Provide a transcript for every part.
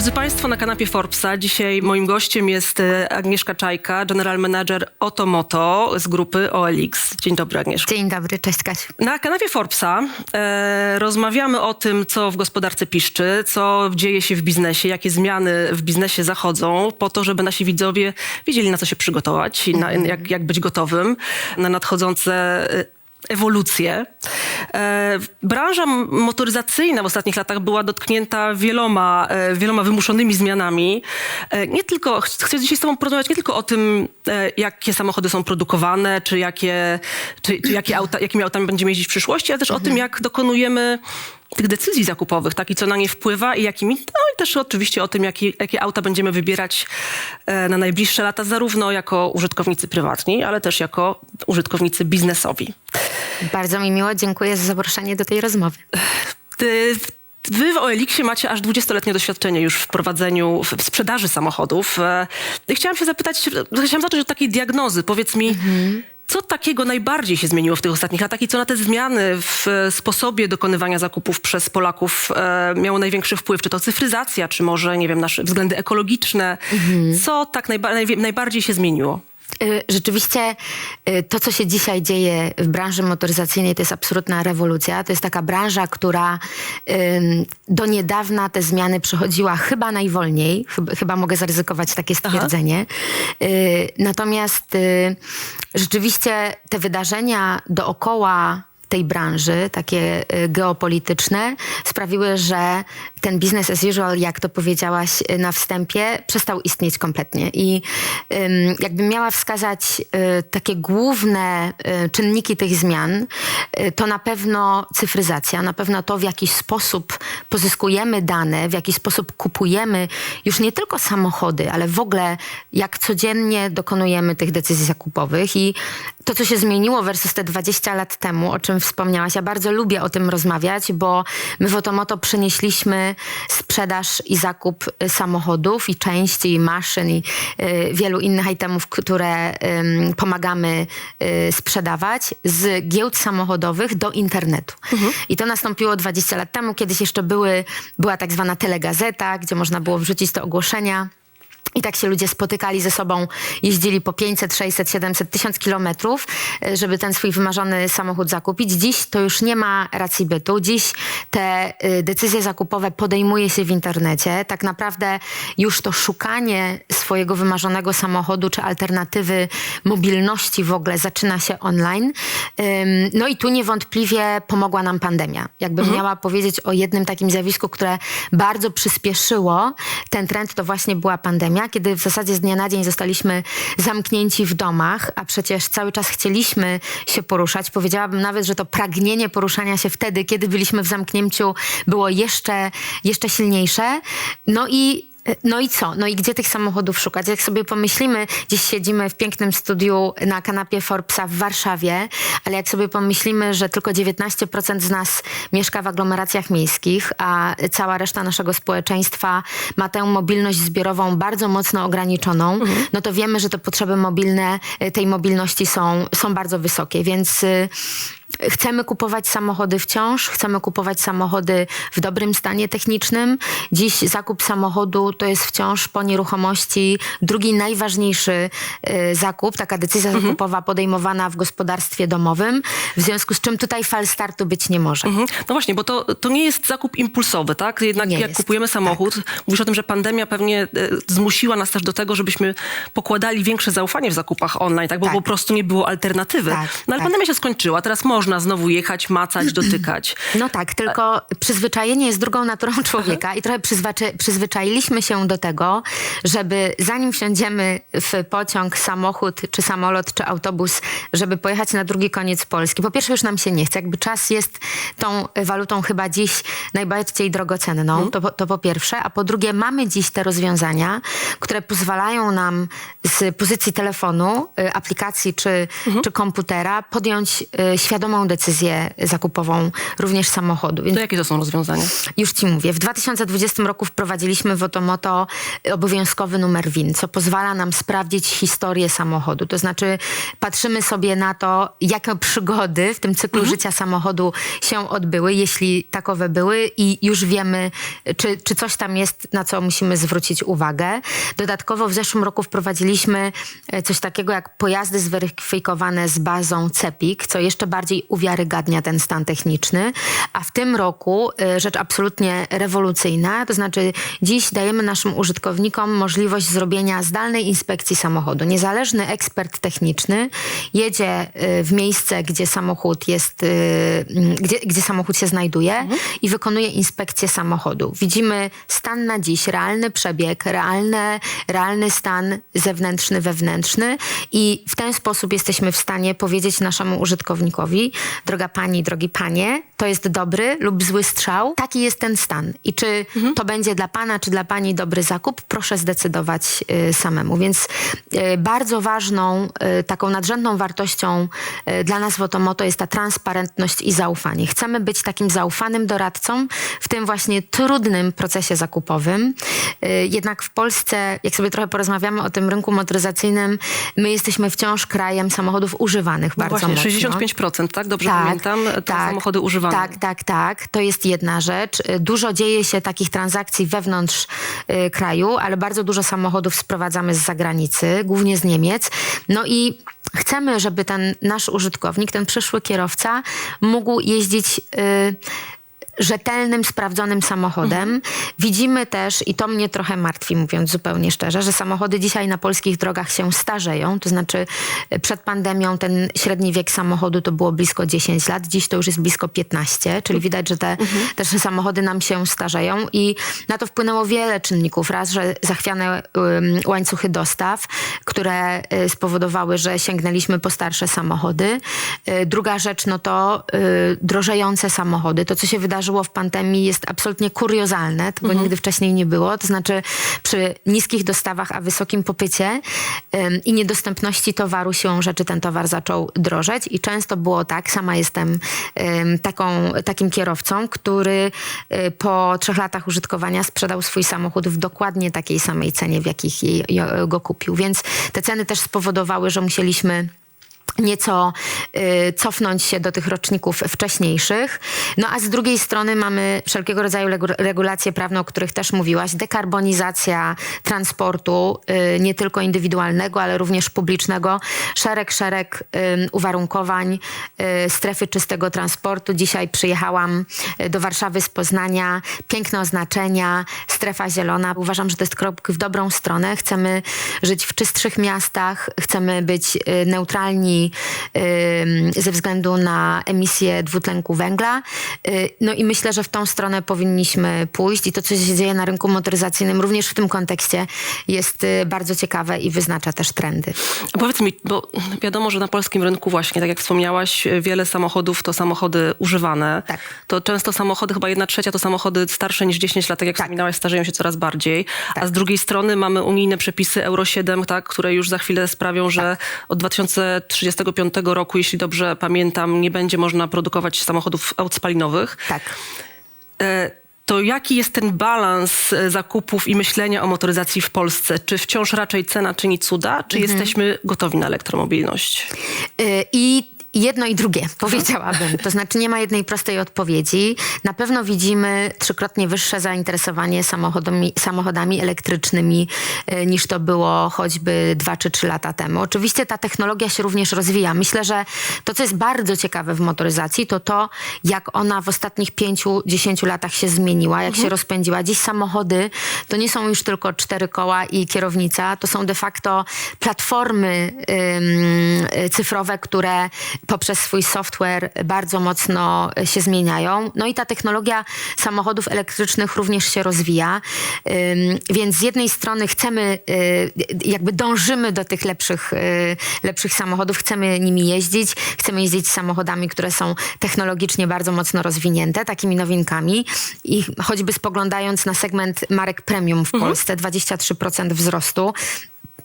Drodzy Państwo, na kanapie Forbesa dzisiaj moim gościem jest e, Agnieszka Czajka, general manager Otomoto z grupy OLX. Dzień dobry Agnieszka. Dzień dobry, cześć Kasiu. Na kanapie Forbesa e, rozmawiamy o tym, co w gospodarce piszczy, co dzieje się w biznesie, jakie zmiany w biznesie zachodzą, po to, żeby nasi widzowie wiedzieli, na co się przygotować i na, jak, jak być gotowym na nadchodzące e, ewolucję. E, branża motoryzacyjna w ostatnich latach była dotknięta wieloma, e, wieloma wymuszonymi zmianami. E, nie tylko, ch- chcę dzisiaj z tobą porozmawiać nie tylko o tym, jakie samochody są produkowane, czy, jakie, czy, czy jakie auta, jakimi autami będziemy jeździć w przyszłości, ale też o tym, jak dokonujemy tych decyzji zakupowych, tak, i co na nie wpływa i jakimi, no i też oczywiście o tym, jakie, jakie auta będziemy wybierać e, na najbliższe lata, zarówno jako użytkownicy prywatni, ale też jako użytkownicy biznesowi. Bardzo mi miło, dziękuję za zaproszenie do tej rozmowy. Ty, wy w OLX-ie macie aż 20-letnie doświadczenie już w prowadzeniu, w sprzedaży samochodów. E, Chciałam się zapytać, chciałam zacząć od takiej diagnozy. Powiedz mi, co takiego najbardziej się zmieniło w tych ostatnich latach i co na te zmiany w sposobie dokonywania zakupów przez Polaków e, miało największy wpływ? Czy to cyfryzacja, czy może, nie wiem, nasze względy ekologiczne? Co tak najba- najwie- najbardziej się zmieniło? Y, Rzeczywiście y, to, co się dzisiaj dzieje w branży motoryzacyjnej, to jest absolutna rewolucja. To jest taka branża, która do niedawna te zmiany przechodziła chyba najwolniej. Chyba, chyba mogę zaryzykować takie stwierdzenie. Y, Natomiast rzeczywiście te wydarzenia dookoła tej branży, takie geopolityczne, sprawiły, że ten business as usual, jak to powiedziałaś y, na wstępie, przestał istnieć kompletnie. I ym, jakbym miała wskazać y, takie główne y, czynniki tych zmian, to na pewno cyfryzacja, na pewno to, w jaki sposób pozyskujemy dane, w jaki sposób kupujemy już nie tylko samochody, ale w ogóle jak codziennie dokonujemy tych decyzji zakupowych. I to, co się zmieniło versus te 20 lat temu, o czym wspomniałaś, ja bardzo lubię o tym rozmawiać, bo my w Otomoto przenieśliśmy sprzedaż i zakup y, samochodów i części, i maszyn i y, wielu innych itemów, które pomagamy y, sprzedawać z giełd samochodowych do internetu. I to nastąpiło 20 lat temu, kiedyś jeszcze były, była tak zwana telegazeta, gdzie można było wrzucić te ogłoszenia. I tak się ludzie spotykali ze sobą, jeździli po 500, 600, 700, 1000 kilometrów, e, żeby ten swój wymarzony samochód zakupić. Dziś to już nie ma racji bytu. Dziś te y, decyzje zakupowe podejmuje się w internecie. Tak naprawdę już to szukanie swojego wymarzonego samochodu czy alternatywy mobilności w ogóle zaczyna się online. No i tu niewątpliwie pomogła nam pandemia. Jakbym miała powiedzieć o jednym takim zjawisku, które bardzo przyspieszyło ten trend, to właśnie była pandemia, kiedy w zasadzie z dnia na dzień zostaliśmy zamknięci w domach, a przecież cały czas chcieliśmy się poruszać. Powiedziałabym nawet, że to pragnienie poruszania się wtedy, kiedy byliśmy w zamknięciu, było jeszcze, jeszcze silniejsze. No i no i co? No i gdzie tych samochodów szukać? Jak sobie pomyślimy, dziś siedzimy w pięknym studiu na kanapie Forbesa w Warszawie, ale jak sobie pomyślimy, że tylko 19% z nas mieszka w aglomeracjach miejskich, a cała reszta naszego społeczeństwa ma tę mobilność zbiorową bardzo mocno ograniczoną, no to wiemy, że te potrzeby mobilne y, tej mobilności są, są bardzo wysokie, więc y, Chcemy kupować samochody wciąż, chcemy kupować samochody w dobrym stanie technicznym. Dziś zakup samochodu to jest wciąż po nieruchomości drugi najważniejszy y, zakup, taka decyzja zakupowa podejmowana w gospodarstwie domowym, w związku z czym tutaj fal startu być nie może. Mhm. No właśnie, bo to, to nie jest zakup impulsowy, tak? Jednak Nie jak jest, kupujemy samochód, mówisz o tym, że pandemia pewnie e, zmusiła nas też do tego, żebyśmy pokładali większe zaufanie w zakupach online, tak? Bo Tak. po prostu nie było alternatywy. Tak, no ale tak. pandemia się skończyła, teraz można znowu jechać, macać, dotykać. No tak, tylko przyzwyczajenie jest drugą naturą człowieka i trochę przyzwaczy, przyzwyczailiśmy się do tego, żeby zanim wsiądziemy w pociąg, samochód, czy samolot, czy autobus, żeby pojechać na drugi koniec Polski. Po pierwsze już nam się nie chce, jakby czas jest tą walutą chyba dziś najbardziej drogocenną, to, po- to po pierwsze, a po drugie mamy dziś te rozwiązania, które pozwalają nam z pozycji telefonu, y, aplikacji czy, czy komputera podjąć y, świadome świadomą decyzję zakupową również samochodu. Więc To jakie to są rozwiązania? już ci mówię, w 2020 roku wprowadziliśmy w Otomoto obowiązkowy numer WIN, co pozwala nam sprawdzić historię samochodu. To znaczy patrzymy sobie na to, jakie przygody w tym cyklu życia samochodu się odbyły, jeśli takowe były i już wiemy, czy, czy coś tam jest, na co musimy zwrócić uwagę. Dodatkowo w zeszłym roku wprowadziliśmy e, coś takiego jak pojazdy zweryfikowane z bazą CEPIK, co jeszcze bardziej uwiarygadnia ten stan techniczny, a w tym roku e, rzecz absolutnie rewolucyjna, to znaczy dziś dajemy naszym użytkownikom możliwość zrobienia zdalnej inspekcji samochodu. Niezależny ekspert techniczny jedzie e, w miejsce, gdzie samochód jest, e, m, gdzie, gdzie samochód się znajduje i wykonuje inspekcję samochodu. Widzimy stan na dziś, realny przebieg, realne, realny stan zewnętrzny, wewnętrzny i w ten sposób jesteśmy w stanie powiedzieć naszemu użytkownikowi, droga pani, drogi panie, to jest dobry lub zły strzał, taki jest ten stan. I czy to będzie dla pana, czy dla pani dobry zakup, proszę zdecydować y, samemu. Więc y, bardzo ważną, y, taką nadrzędną wartością y, dla nas w Otomoto jest ta transparentność i zaufanie. Chcemy być takim zaufanym doradcą w tym właśnie trudnym procesie zakupowym. Y, Jednak w Polsce, jak sobie trochę porozmawiamy o tym rynku motoryzacyjnym, my jesteśmy wciąż krajem samochodów używanych No bardzo właśnie, mocno. 65%, tak? Dobrze pamiętam, to samochody używane. Tak, tak, tak. To jest jedna rzecz. Y, Dużo dzieje się takich transakcji wewnątrz y, kraju, ale bardzo dużo samochodów sprowadzamy z zagranicy, głównie z Niemiec. No i chcemy, żeby ten nasz użytkownik, ten przyszły kierowca mógł jeździć. Y, rzetelnym, sprawdzonym samochodem. Widzimy też, i to mnie trochę martwi, mówiąc zupełnie szczerze, że samochody dzisiaj na polskich drogach się starzeją. To znaczy e, przed pandemią ten średni wiek samochodu to było blisko 10 lat, dziś to już jest blisko 15, czyli widać, że te też samochody nam się starzeją i na to wpłynęło wiele czynników. Raz, że zachwiane łańcuchy dostaw, które y, spowodowały, że sięgnęliśmy po starsze samochody. Y, Druga rzecz, no to y, drożejące samochody. To, co się wydarzyło w pandemii jest absolutnie kuriozalne. Tego nigdy wcześniej nie było. To znaczy przy niskich dostawach, a wysokim popycie ym, i niedostępności towaru siłą rzeczy ten towar zaczął drożeć i często było tak, sama jestem ym, taką, takim kierowcą, który y, po trzech latach użytkowania sprzedał swój samochód w dokładnie takiej samej cenie, w jakich jej- go kupił. Więc te ceny też spowodowały, że musieliśmy nieco y, cofnąć się do tych roczników wcześniejszych. No a z drugiej strony mamy wszelkiego rodzaju regulacje prawne, o których też mówiłaś. Dekarbonizacja transportu, y, nie tylko indywidualnego, ale również publicznego. Szereg, szereg y, uwarunkowań y, strefy czystego transportu. Dzisiaj przyjechałam y, do Warszawy z Poznania. Piękne oznaczenia, strefa zielona. Uważam, że to jest krok w dobrą stronę. Chcemy żyć w czystszych miastach, chcemy być y, neutralni ze względu na emisję dwutlenku węgla. Y, no i myślę, że w tą stronę powinniśmy pójść i to, co się dzieje na rynku motoryzacyjnym, również w tym kontekście jest y, bardzo ciekawe i wyznacza też trendy. A powiedz mi, bo wiadomo, że na polskim rynku właśnie, tak jak wspomniałaś, wiele samochodów to samochody używane. Tak. To często samochody, chyba jedna trzecia to samochody starsze niż 10 lat, tak jak tak. wspominałaś, starzeją się coraz bardziej. Tak. A z drugiej strony mamy unijne przepisy Euro 7, tak, które już za chwilę sprawią, że tak. od 2030 35 roku, jeśli dobrze pamiętam, nie będzie można produkować samochodów aut spalinowych. Tak. E, to jaki jest ten balans e, zakupów i myślenia o motoryzacji w Polsce? Czy wciąż raczej cena czyni cuda, czy mhm. jesteśmy gotowi na elektromobilność? E, I jedno i drugie, powiedziałabym. To znaczy nie ma jednej prostej odpowiedzi. Na pewno widzimy trzykrotnie wyższe zainteresowanie samochodami, samochodami elektrycznymi y, niż to było choćby dwa czy trzy lata temu. Oczywiście ta technologia się również rozwija. Myślę, że to, co jest bardzo ciekawe w motoryzacji, to to, jak ona w ostatnich pięciu, dziesięciu latach się zmieniła, jak się rozpędziła. Dziś samochody to nie są już tylko cztery koła i kierownica, to są de facto platformy y, cyfrowe, które poprzez swój software bardzo mocno y, się zmieniają. No i ta technologia samochodów elektrycznych również się rozwija. Więc z jednej strony chcemy, y, jakby dążymy do tych lepszych, y, lepszych samochodów, chcemy nimi jeździć, chcemy jeździć samochodami, które są technologicznie bardzo mocno rozwinięte, takimi nowinkami. I choćby spoglądając na segment marek premium w Polsce, 23% wzrostu.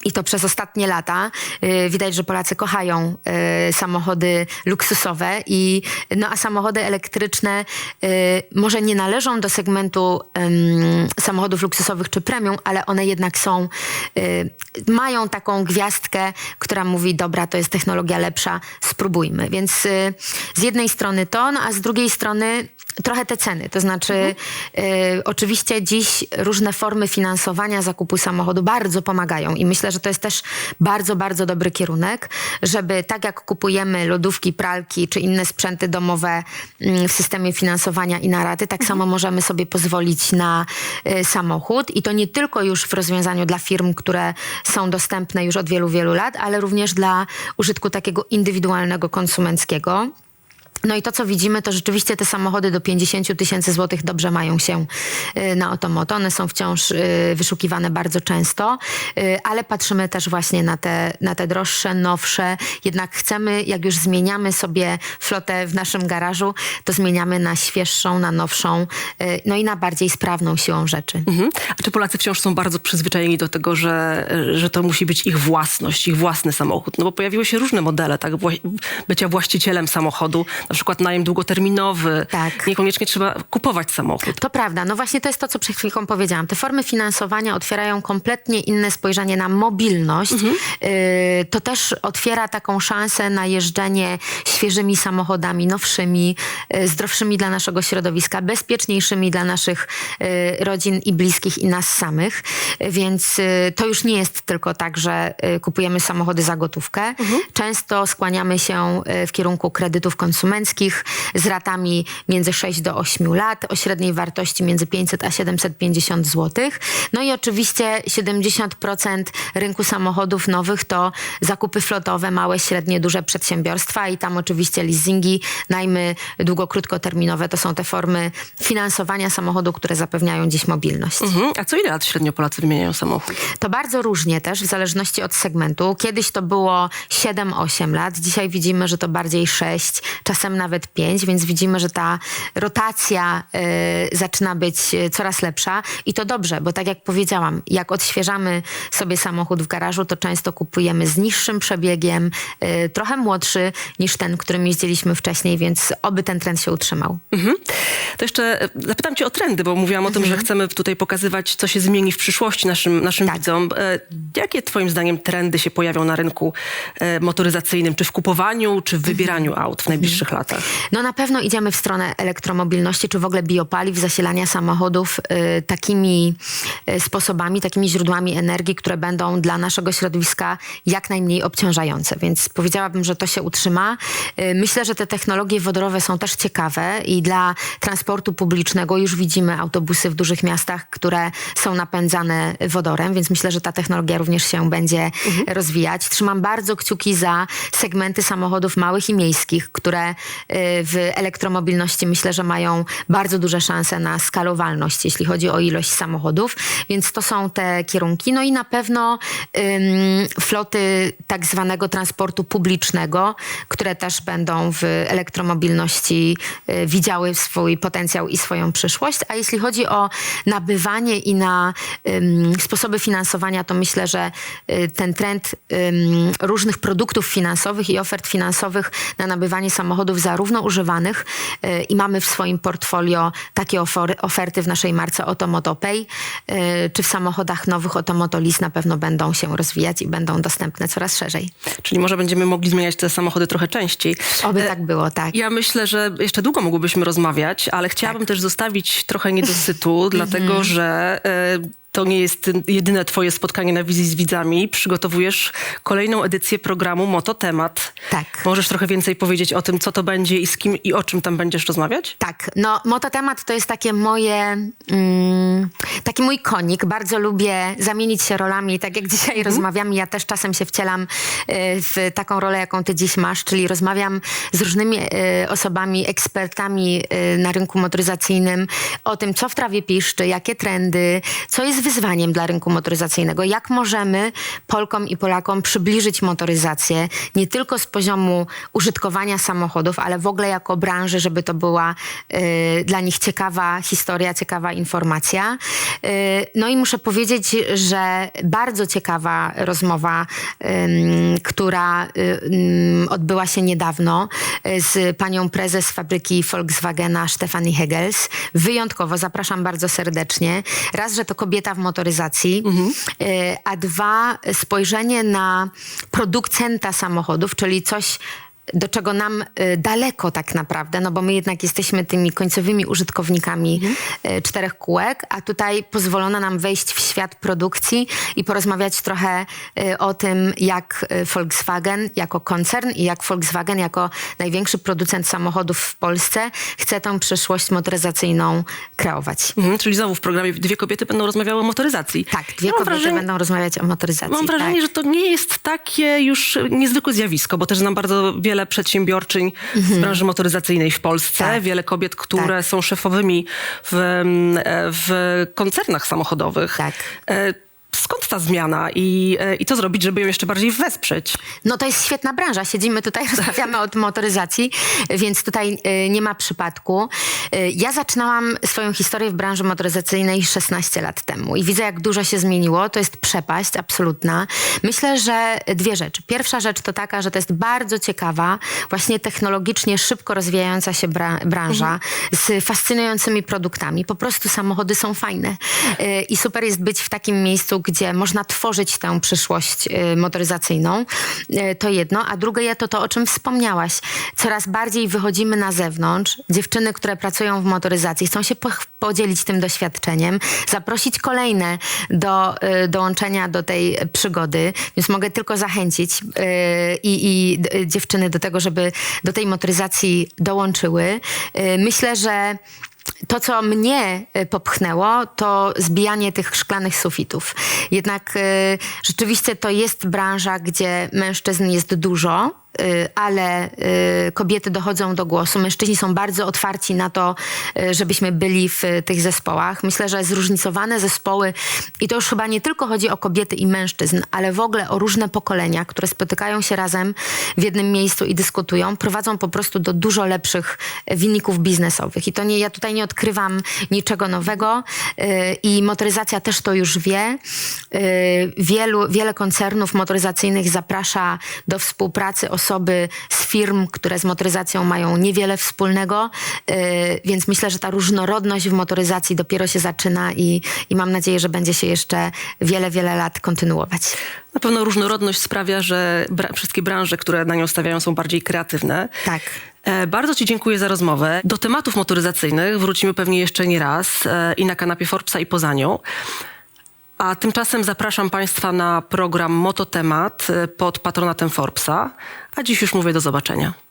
I to przez ostatnie lata. Y, Widać, że Polacy kochają y, samochody luksusowe i no a samochody elektryczne y, może nie należą do segmentu samochodów luksusowych czy premium, ale one jednak są, mają taką gwiazdkę, która mówi, dobra, to jest technologia lepsza, spróbujmy. Więc z jednej strony to, no, a z drugiej strony trochę te ceny. To znaczy, y, oczywiście dziś różne formy finansowania zakupu samochodu bardzo pomagają i myślę, że to jest też bardzo, bardzo dobry kierunek, żeby tak jak kupujemy lodówki, pralki czy inne sprzęty domowe mm, w systemie finansowania i na raty, tak samo możemy sobie pozwolić na y, samochód i to nie tylko już w rozwiązaniu dla firm, które są dostępne już od wielu, wielu lat, ale również dla użytku takiego indywidualnego, konsumenckiego. No i to, co widzimy, to rzeczywiście te samochody do 50 tysięcy złotych dobrze mają się y, na Otomoto. One są wciąż y, wyszukiwane bardzo często, y, ale patrzymy też właśnie na te, na te droższe, nowsze. Jednak chcemy, jak już zmieniamy sobie flotę w naszym garażu, to zmieniamy na świeższą, na nowszą, no i na bardziej sprawną siłą rzeczy. Mhm. A czy Polacy wciąż są bardzo przyzwyczajeni do tego, że, że to musi być ich własność, ich własny samochód? No bo pojawiły się różne modele tak, bycia właścicielem samochodu, przykład najem długoterminowy. Tak. Niekoniecznie trzeba kupować samochód. To prawda. No właśnie to jest to, co przed chwilką powiedziałam. Te formy finansowania otwierają kompletnie inne spojrzenie na mobilność. Y, to też otwiera taką szansę na jeżdżenie świeżymi samochodami, nowszymi, y, zdrowszymi dla naszego środowiska, bezpieczniejszymi dla naszych y, rodzin i bliskich i nas samych. Więc to już nie jest tylko tak, że kupujemy samochody za gotówkę. Często skłaniamy się w kierunku kredytów konsumenckich z ratami między 6 do 8 lat, o średniej wartości między 500 a 750 zł. No i oczywiście 70% rynku samochodów nowych to zakupy flotowe, małe, średnie, duże przedsiębiorstwa i tam oczywiście leasingi, najmy długo-krótkoterminowe to są te formy finansowania samochodu, które zapewniają dziś mobilność. Mhm. A co ile lat średnio Polacy wymieniają samochód? To bardzo różnie też, w zależności od segmentu. Kiedyś to było 7-8 lat, dzisiaj widzimy, że to bardziej 6, czasem nawet 5, więc widzimy, że ta rotacja y, zaczyna być y, coraz lepsza i to dobrze, bo tak jak powiedziałam, jak odświeżamy sobie samochód w garażu, to często kupujemy z niższym przebiegiem, y, trochę młodszy niż ten, którym jeździliśmy wcześniej, więc oby ten trend się utrzymał. Mhm. To jeszcze e, zapytam cię o trendy, bo mówiłam o tym, że chcemy tutaj pokazywać, co się zmieni w przyszłości naszym, naszym Tak. widzom. E, Jakie twoim zdaniem trendy się pojawią na rynku e, motoryzacyjnym? Czy w kupowaniu, czy w wybieraniu aut w najbliższych latach? No na pewno idziemy w stronę elektromobilności, czy w ogóle biopaliw, zasilania samochodów y, takimi y, sposobami, takimi źródłami energii, które będą dla naszego środowiska jak najmniej obciążające. Więc powiedziałabym, że to się utrzyma. Y, myślę, że te technologie wodorowe są też ciekawe i dla transportu publicznego już widzimy autobusy w dużych miastach, które są napędzane wodorem, więc myślę, że ta technologia również się będzie rozwijać. Trzymam bardzo kciuki za segmenty samochodów małych i miejskich, które w elektromobilności myślę, że mają bardzo duże szanse na skalowalność, jeśli chodzi o ilość samochodów, więc to są te kierunki. No i na pewno floty tak zwanego transportu publicznego, które też będą w elektromobilności y, widziały swój potencjał i swoją przyszłość. A jeśli chodzi o nabywanie i na sposoby finansowania, to myślę, że y, ten trend różnych produktów finansowych i ofert finansowych na nabywanie samochodów zarówno używanych y, i mamy w swoim portfolio takie oferty w naszej marce Otomotopay, y, czy w samochodach nowych Otomotolis na pewno będą się rozwijać i będą dostępne coraz szerzej. Czyli może będziemy mogli zmieniać te samochody trochę częściej. Oby E, tak było, tak. Ja myślę, że jeszcze długo mogłybyśmy rozmawiać, ale chciałabym też zostawić trochę niedosytu, dlatego że e, to nie jest jedyne twoje spotkanie na wizji z widzami. Przygotowujesz kolejną edycję programu Moto Temat. Tak. Możesz trochę więcej powiedzieć o tym, co to będzie i z kim i o czym tam będziesz rozmawiać? Tak, no mototemat to jest takie moje, mm, taki mój konik. Bardzo lubię zamienić się rolami, tak jak dzisiaj rozmawiamy. Ja też czasem się wcielam y, w taką rolę, jaką ty dziś masz, czyli rozmawiam z różnymi y, osobami, ekspertami y, na rynku motoryzacyjnym o tym, co w trawie piszczy, jakie trendy, co jest wyzwaniem dla rynku motoryzacyjnego. Jak możemy Polkom i Polakom przybliżyć motoryzację nie tylko z poziomu użytkowania samochodów, ale w ogóle jako branży, żeby to była y, dla nich ciekawa historia, ciekawa informacja. Y, no i muszę powiedzieć, że bardzo ciekawa rozmowa, która y, ym, odbyła się niedawno y, z panią prezes fabryki Volkswagena Stefanie Hegels. Wyjątkowo zapraszam bardzo serdecznie. Raz, że to kobieta w motoryzacji, y, a dwa, spojrzenie na producenta samochodów, czyli coś do czego nam y, daleko tak naprawdę, no bo my jednak jesteśmy tymi końcowymi użytkownikami y, czterech kółek, a tutaj pozwolono nam wejść w świat produkcji i porozmawiać trochę y, o tym, jak Volkswagen jako koncern i jak Volkswagen jako największy producent samochodów w Polsce chce tą przyszłość motoryzacyjną kreować. Mhm, czyli znowu w programie dwie kobiety będą rozmawiały o motoryzacji. Tak, dwie Ja kobiety wrażenie- będą rozmawiać o motoryzacji. Mam wrażenie, tak. że to nie jest takie już niezwykłe zjawisko, bo też znam bardzo wiele przedsiębiorczyń z branży motoryzacyjnej w Polsce. Mhm. Tak. Wiele kobiet, które Tak. są szefowymi w, e, w koncernach samochodowych. Tak. E, Skąd ta zmiana i, e, i co zrobić, żeby ją jeszcze bardziej wesprzeć? No to jest świetna branża. Siedzimy tutaj, rozmawiamy o motoryzacji, więc tutaj y, nie ma przypadku. Y, ja zaczynałam swoją historię w branży motoryzacyjnej 16 lat temu i widzę, jak dużo się zmieniło. To jest przepaść absolutna. Myślę, że dwie rzeczy. Pierwsza rzecz to taka, że to jest bardzo ciekawa, właśnie technologicznie szybko rozwijająca się bra- branża z fascynującymi produktami. Po prostu samochody są fajne i super jest być w takim miejscu, gdzie można tworzyć tę przyszłość y, motoryzacyjną. Y, To jedno. A drugie to to, o czym wspomniałaś. Coraz bardziej wychodzimy na zewnątrz. Dziewczyny, które pracują w motoryzacji, chcą się po- podzielić tym doświadczeniem, zaprosić kolejne do y, dołączenia do tej przygody. Więc mogę tylko zachęcić i, i dziewczyny do tego, żeby do tej motoryzacji dołączyły. Myślę, że to, co mnie y, popchnęło, to zbijanie tych szklanych sufitów. Jednak y, rzeczywiście to jest branża, gdzie mężczyzn jest dużo. Y, Ale y, kobiety dochodzą do głosu. Mężczyźni są bardzo otwarci na to, y, żebyśmy byli w tych zespołach. Myślę, że zróżnicowane zespoły, i to już chyba nie tylko chodzi o kobiety i mężczyzn, ale w ogóle o różne pokolenia, które spotykają się razem w jednym miejscu i dyskutują, prowadzą po prostu do dużo lepszych wyników biznesowych. I to nie, ja tutaj nie odkrywam niczego nowego i motoryzacja też to już wie. Wielu, wiele koncernów motoryzacyjnych zaprasza do współpracy osoby z firm, które z motoryzacją mają niewiele wspólnego, yy, więc myślę, że ta różnorodność w motoryzacji dopiero się zaczyna i, i mam nadzieję, że będzie się jeszcze wiele, wiele lat kontynuować. Na pewno różnorodność sprawia, że bra- wszystkie branże, które na nią stawiają, są bardziej kreatywne. Tak. E, Bardzo Ci dziękuję za rozmowę. Do tematów motoryzacyjnych wrócimy pewnie jeszcze nie raz e, i na kanapie Forbesa i poza nią. A tymczasem zapraszam Państwa na program Mototemat e, pod patronatem Forbesa. A dziś już mówię do zobaczenia.